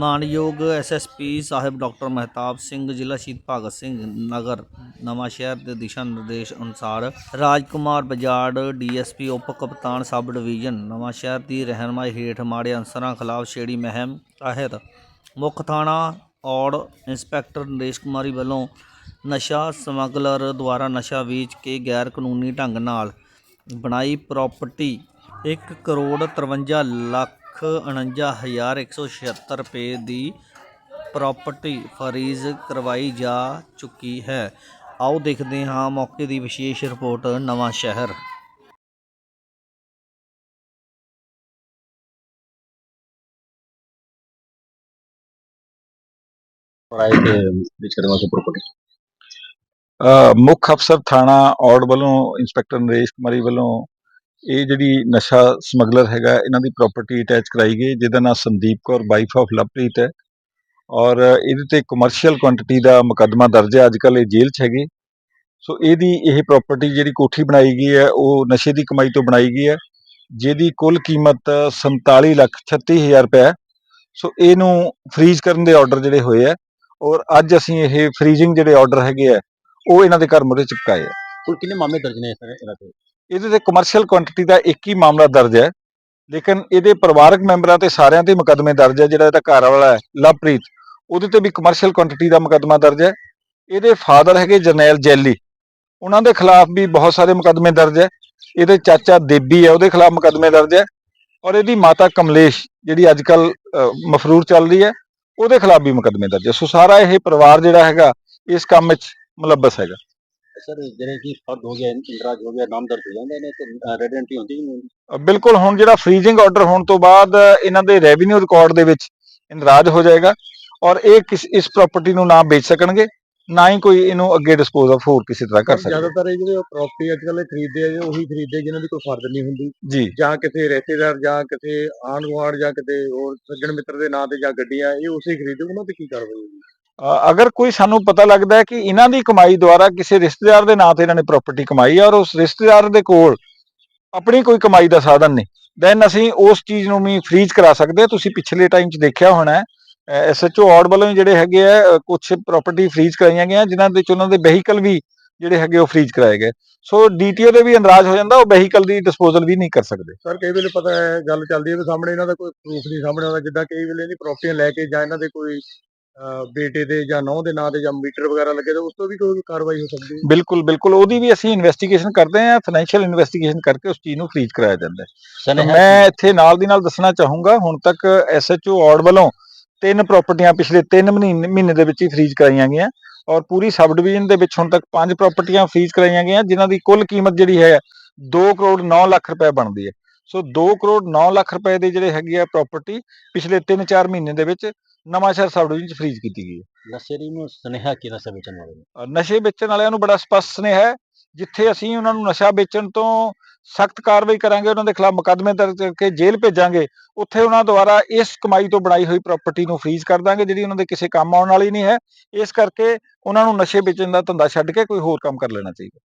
ਮਾਨਯੋਗ ਐਸਐਸਪੀ ਸਾਹਿਬ ਡਾਕਟਰ ਮਹਿਤਾਬ ਸਿੰਘ, ਜ਼ਿਲ੍ਹਾ ਸ਼ਹੀਦ ਭਗਤ ਸਿੰਘ ਨਗਰ, ਨਵਾਂ ਸ਼ਹਿਰ ਦੇ ਦਿਸ਼ਾ ਨਿਰਦੇਸ਼ ਅਨੁਸਾਰ ਰਾਜਕੁਮਾਰ ਬਜਾੜ ਡੀਐਸਪੀ ਉਪ ਕਪਤਾਨ ਸਬ ਡਿਵੀਜ਼ਨ, ਨਵਾਂ ਸ਼ਹਿਰ ਦੀ ਰਹਿਨਮਾਈ ਹੇਠ ਮਾੜੇ ਅਨਸਰਾਂ ਖਿਲਾਫ ਛੇੜੀ ਮਹਿਮ ਤਹਿਤ ਮੁੱਖ ਥਾਣਾ ਔੜ ਇੰਸਪੈਕਟਰ ਨਰੇਸ਼ ਕੁਮਾਰੀ ਵੱਲੋਂ ਨਸ਼ਾ ਸਮਗਲਰ ਦੁਆਰਾ ਨਸ਼ਾ ਵੇਚ ਕੇ ਗੈਰ ਕਾਨੂੰਨੀ ਢੰਗ ਨਾਲ ਬਣਾਈ ਪ੍ਰਾਪਰਟੀ 1 ਕਰੋੜ 53 ਲੱਖ 49176 ਰੁਪਏ ਦੀ ਪ੍ਰਾਪਰਟੀ ਫਰੀਜ਼ ਕਰਵਾਈ ਜਾ ਚੁੱਕੀ ਹੈ। ਆਓ ਦੇਖਦੇ ਹਾਂ ਮੌਕੇ ਦੀ ਵਿਸ਼ੇਸ਼ ਰਿਪੋਰਟ ਨਵਾਂ ਸ਼ਹਿਰ। ਮੁੱਖ ਅਫਸਰ ਥਾਣਾ ਔੜ ਵੱਲੋਂ ਇੰਸਪੈਕਟਰ ਨਰੇਸ਼ ਕੁਮਾਰੀ ਵੱਲੋਂ ਇਹ ਜਿਹੜੀ ਨਸ਼ਾ ਸਮਗਲਰ ਹੈਗਾ, ਇਹਨਾਂ ਦੀ ਪ੍ਰਾਪਰਟੀ ਅਟੈਚ ਕਰਾਈ ਗਈ, ਜਿਹਦਾ ਨਾਮ ਸੰਦੀਪ ਕੌਰ ਵਾਈਫ ਆਫ ਲਵਪ੍ਰੀਤ ਹੈ। ਔਰ ਇਹਦੇ ਤੇ ਕਮਰਸ਼ੀਅਲ ਕੁਆਂਟੀਟੀ ਦਾ ਮੁਕੱਦਮਾ ਦਰਜ ਹੈ ਅੱਜਕੱਲ ਇਹ ਜੇਲ੍ਹ 'ਚ ਹੈਗੀ। ਸੋ ਇਹਦੀ ਇਹ ਪ੍ਰਾਪਰਟੀ ਜਿਹੜੀ ਕੋਠੀ ਬਣਾਈ ਗਈ ਹੈ, ਉਹ ਨਸ਼ੇ ਦੀ ਕਮਾਈ ਤੋਂ ਬਣਾਈ ਗਈ ਹੈ, ਜਿਹਦੀ ਕੁੱਲ ਕੀਮਤ 47 ਲੱਖ 36000 ਰੁਪਏ ਹੈ। ਸੋ ਇਹਨੂੰ ਫ੍ਰੀਜ਼ ਕਰਨ ਦੇ ਆਰਡਰ ਜਿਹੜੇ ਹੋਏ ਆ ਔਰ ਅੱਜ ਅਸੀਂ ਇਹ ਫ੍ਰੀਜ਼ਿੰਗ ਜਿਹੜੇ ਆਰਡਰ ਹੈਗੇ ਆ ਉਹ ਇਹਨਾਂ ਦੇ ਘਰ ਮੁਰੇ ਚਿਪਕਾਏ ਆ ਕੁੱਲ ਕਿੰਨੇ ਮਾਮਲੇ ਦਰਜ ਨੇ ਇਹਨਾਂ ਤੇ? ਇਹਦੇ ਤੇ ਕਮਰਸ਼ੀਅਲ ਕੁਆਂਟੀਟੀ ਦਾ ਇੱਕ ਹੀ ਮਾਮਲਾ ਦਰਜ ਹੈ। ਲੇਕਿਨ ਇਹਦੇ ਪਰਿਵਾਰਕ ਮੈਂਬਰਾਂ ਤੇ ਸਾਰਿਆਂ ਤੇ ਮੁਕੱਦਮੇ ਦਰਜ ਹੈ, ਜਿਹੜਾ ਇਹਦਾ ਘਰ ਵਾਲਾ ਹੈ, ਲਵਪ੍ਰੀਤ। ਉਹਦੇ ਤੇ ਵੀ ਕਮਰਸ਼ੀਅਲ ਕੁਆਂਟੀਟੀ ਦਾ ਮੁਕੱਦਮਾ ਦਰਜ ਹੈ। ਇਹਦੇ ਫਾਦਰ ਹੈਗੇ ਜਰਨੈਲ ਜੈਲੀ। ਉਹਨਾਂ ਦੇ ਖਿਲਾਫ ਵੀ ਬਹੁਤ ਸਾਰੇ ਮੁਕੱਦਮੇ ਦਰਜ ਹੈ। ਇਹਦੇ ਚਾਚਾ ਦੇਬੀ ਹੈ, ਉਹਦੇ ਖਿਲਾਫ ਮੁਕੱਦਮੇ ਦਰਜ ਹੈ। ਔਰ ਇਹਦੀ ਮਾਤਾ ਕਮਲੇਸ਼, ਜਿਹੜੀ ਅੱਜ ਕੱਲ ਮਫਰੂਰ ਚੱਲ ਰਹੀ ਹੈ, ਉਹਦੇ ਖਿਲਾਫ ਵੀ ਮੁਕੱਦਮੇ ਦਰਜ ਹੈ। ਸੋ ਸਾਰਾ ਇਹ ਪਰਿਵਾਰ ਜਿਹੜਾ ਹੈਗਾ, ਇਸ ਕੰਮ ਵਿੱਚ ਮੁਲੱਬਸ ਹੈਗਾ। ਸਰ ਜਿਹੜੇ ਕਿ ਫਰਦ ਹੋ ਗਿਆ ਇੰਦਰਾਜ ਹੋ ਗਿਆ ਨਾਮ ਦਰਜ ਹੋ ਜਾਂਦੇ ਨੇ ਤੇ ਰੈਡੈਂਟੀ ਹੁੰਦੀ ਹੀ ਨਹੀਂ ਹੁੰਦੀ ਅ, ਬਿਲਕੁਲ ਹੁਣ ਜਿਹੜਾ ਫ੍ਰੀਜ਼ਿੰਗ ਆਰਡਰ ਹੋਣ ਤੋਂ ਬਾਅਦ ਇਹਨਾਂ ਦੇ ਰੈਵਨਿਊ ਰਿਕਾਰਡ ਦੇ ਵਿੱਚ ਇੰਦਰਾਜ ਹੋ ਜਾਏਗਾ ਔਰ ਇਹ ਕਿਸ ਇਸ ਪ੍ਰਾਪਰਟੀ ਨੂੰ ਨਾ ਵੇਚ ਸਕਣਗੇ ਨਾ ਹੀ ਕੋਈ ਇਹਨੂੰ ਅੱਗੇ ਡਿਸਪੋਜ਼ ਆਫ ਹੋਰ ਕਿਸੇ ਤਰ੍ਹਾਂ ਕਰ ਸਕਣਗੇ। ਜ਼ਿਆਦਾਤਰ ਇਹ ਜਿਹੜੇ ਪ੍ਰਾਪਰਟੀ ਅੱਜ ਕੱਲ੍ਹ ਖਰੀਦਦੇ ਆ ਉਹੀ ਖਰੀਦਦੇ ਜਿਨ੍ਹਾਂ ਦੀ ਕੋਈ ਫਰਦ ਨਹੀਂ ਹੁੰਦੀ। ਜੀ। ਜਾਂ ਕਿਸੇ ਰਿਸ਼ਤੇਦਾਰ ਜਾਂ ਕਿਸੇ ਆਂਢ ਗੁਆਂਢ ਜਾਂ ਕਿਤੇ ਹੋਰ ਸੱਜਣ ਮਿੱਤਰ ਦੇ ਨਾਂ ਤੇ ਜਾਂ ਗੱਡੀਆਂ ਇਹ ਉਸੇ ਖਰੀਦਦੇ ਉਹਨਾਂ ਤੇ ਕੀ ਕਾਰਵਾਈ ਹੋਊਗੀ ਅ, ਅਗਰ ਕੋਈ ਸਾਨੂੰ ਪਤਾ ਲੱਗਦਾ ਹੈ ਕਿ ਇਹਨਾਂ ਦੀ ਕਮਾਈ ਦੁਆਰਾ ਕਿਸੇ ਰਿਸ਼ਤੇਦਾਰ ਦੇ ਨਾਂ ਤੇ ਇਹਨਾਂ ਨੇ ਪ੍ਰਾਪਰਟੀ ਕਮਾਈ ਹੈ ਔਰ ਉਸ ਰਿਸ਼ਤੇਦਾਰ ਦੇ ਕੋਲ ਆਪਣੀ ਕੋਈ ਕਮਾਈ ਦਾ ਸਾਧਨ ਨਹੀਂ ਦੈਨ ਅਸੀਂ ਉਸ ਚੀਜ਼ ਨੂੰ ਵੀ ਫ੍ਰੀਜ਼ ਕਰਾ ਸਕਦੇ ਤੁਸੀਂ ਪਿਛਲੇ ਟਾਈਮ 'ਚ ਦੇਖਿਆ ਹੋਣਾ ਹੈ ਐਸਐਚਓ ਆਰਡ ਵੱਲੋਂ ਜਿਹੜੇ ਹੈਗੇ ਆ ਕੁਝ ਪ੍ਰਾਪਰਟੀ ਫ੍ਰੀਜ਼ ਕਰਾਈਆਂ ਗਈਆਂ, ਜਿਨ੍ਹਾਂ ਦੇ ਵਿੱਚ ਉਹਨਾਂ ਦੇ ਵਹੀਕਲ ਵੀ ਜਿਹੜੇ ਹੈਗੇ ਉਹ ਫ੍ਰੀਜ਼ ਕਰਾਏ ਗਏ। ਸੋ ਡੀਟੀਓ ਦੇ ਵੀ ਅੰਦਰਾਜ ਹੋ ਜਾਂਦਾ, ਉਹ ਵਹੀਕਲ ਦੀ ਡਿਸਪੋਜ਼ਲ ਵੀ ਨਹੀਂ ਕਰ ਸਕਦੇ। ਸਰ ਕਈ ਵੇਲੇ ਪਤਾ ਹੈ, ਗੱਲ ਚੱਲਦੀ ਹੈ ਵੀ ਸਾਹਮਣੇ ਇਹਨਾਂ ਦਾ ਕੋਈ ਪ੍ਰੂਫ ਨਹੀਂ ਸਾਹਮਣੇ ਆਉਂਦਾ, ਜਿੱਦਾਂ ਕਈ ਵੇਲੇ ਇਹਦੀ ਪ੍ਰਾਪਰਟੀਆਂ ਲੈ ਕੇ ਜਾਂ ਇਹਨਾਂ ਦੇ ਕੋਈ ਬੇਟੇ ਦੇ ਜਾਂ ਨੌਂ ਦੇ ਨਾਂ ਤੇ ਜਾਂ ਮੀਟਰ ਵਗੈਰਾ ਲੱਗੇ ਤਾਂ ਉਸ ਤੋਂ ਵੀ ਕੋਈ ਕਾਰਵਾਈ ਹੋ ਸਕਦੀ ਹੈ? ਬਿਲਕੁਲ ਬਿਲਕੁਲ। ਉਹਦੀ ਵੀ ਅਸੀਂ ਇਨਵੈਸਟੀਗੇਸ਼ਨ ਕਰਦੇ ਹਾਂ ਫਾਈਨੈਂਸ਼ੀਅਲ ਇਨਵੈਸਟੀਗੇਸ਼ਨ ਕਰਕੇ ਉਸ ਚੀਜ਼ ਨੂੰ ਫ੍ਰੀਜ਼ ਕਰਾਇਆ ਜਾਂਦਾ ਹੈ। ਮੈਂ ਇੱਥੇ ਨਾਲ ਦੀ ਨਾਲ ਦੱਸਣਾ ਚਾਹੂੰਗਾ ਹੁਣ ਤੱਕ ਐਸਐਚਓ ਆਰਡ ਵੱਲੋਂ ਤਿੰਨ ਪ੍ਰਾਪਰਟੀਆਂ ਪਿਛਲੇ 3 ਮਹੀਨੇ ਮਹੀਨੇ ਦੇ ਵਿੱਚ ਹੀ ਫ੍ਰੀਜ਼ ਕਰਾਈਆਂ ਗਈਆਂ ਔਰ ਪੂਰੀ ਸਬ ਡਿਵੀਜ਼ਨ ਦੇ ਵਿੱਚ ਹੁਣ ਤੱਕ ਪੰਜ ਪ੍ਰਾਪਰਟੀਆਂ ਫ੍ਰੀਜ਼ ਕਰਾਈਆਂ ਗਈਆਂ ਜਿਨ੍ਹਾਂ ਦੀ ਕੁੱਲ ਕੀਮਤ ਜਿਹੜੀ ਹੈ 2 ਕਰੋੜ 9 ਲੱਖ ਰੁਪਏ ਬਣਦੀ ਹੈ। ਸੋ 2 ਕਰੋੜ 9 ਲੱਖ ਰੁਪਏ ਦੇ ਜਿਹੜੇ ਹੈਗੀ ਆ ਪ੍ਰਾਪਰਟੀ ਪਿਛਲੇ 3-4 ਮਹੀਨੇ ਦੇ ਵਿੱਚ ਨਵਾਂ ਸ਼ਹਿਰ ਸਬ ਡਿਵੀਜ਼ਨ ਚ ਫ੍ਰੀਜ਼ ਕੀਤੀ ਗਈ ਹੈ। ਨਸ਼ੇਰੀ ਨੂੰ ਸੁਨੇਹਾ ਕੀ ਨਸ਼ਾ ਵੇਚਣ ਵਾਲੇ ਨੂੰ? ਨਸ਼ੇ ਵੇਚਣ ਵਾਲਿਆਂ ਨੂੰ ਬੜਾ ਸਪਸ਼ਟ ਸੁਨੇਹਾ ਹੈ ਜਿੱਥੇ ਅਸੀਂ ਉਹਨਾਂ ਨੂੰ ਨਸ਼ਾ ਵੇਚਣ ਤੋਂ ਸਖਤ ਕਾਰਵਾਈ ਕਰਾਂਗੇ ਉਹਨਾਂ ਦੇ ਖਿਲਾਫ ਮੁਕੱਦਮੇ ਦਰਜ ਕਰਕੇ ਜੇਲ੍ਹ ਭੇਜਾਂਗੇ ਉੱਥੇ ਉਹਨਾਂ ਦੁਆਰਾ ਇਸ ਕਮਾਈ ਤੋਂ ਬਣਾਈ ਹੋਈ ਪ੍ਰਾਪਰਟੀ ਨੂੰ ਫ੍ਰੀਜ਼ ਕਰ ਦਾਂਗੇ ਜਿਹੜੀ ਉਹਨਾਂ ਦੇ ਕਿਸੇ ਕੰਮ ਆਉਣ ਵਾਲੀ ਨਹੀਂ ਹੈ। ਇਸ ਕਰਕੇ ਉਹਨਾਂ ਨੂੰ ਨਸ਼ੇ ਵੇਚਣ ਦਾ ਧੰਦਾ ਛੱਡ ਕੇ ਕੋਈ ਹੋਰ ਕੰਮ ਕਰ ਲੈਣਾ ਚਾਹੀਦਾ।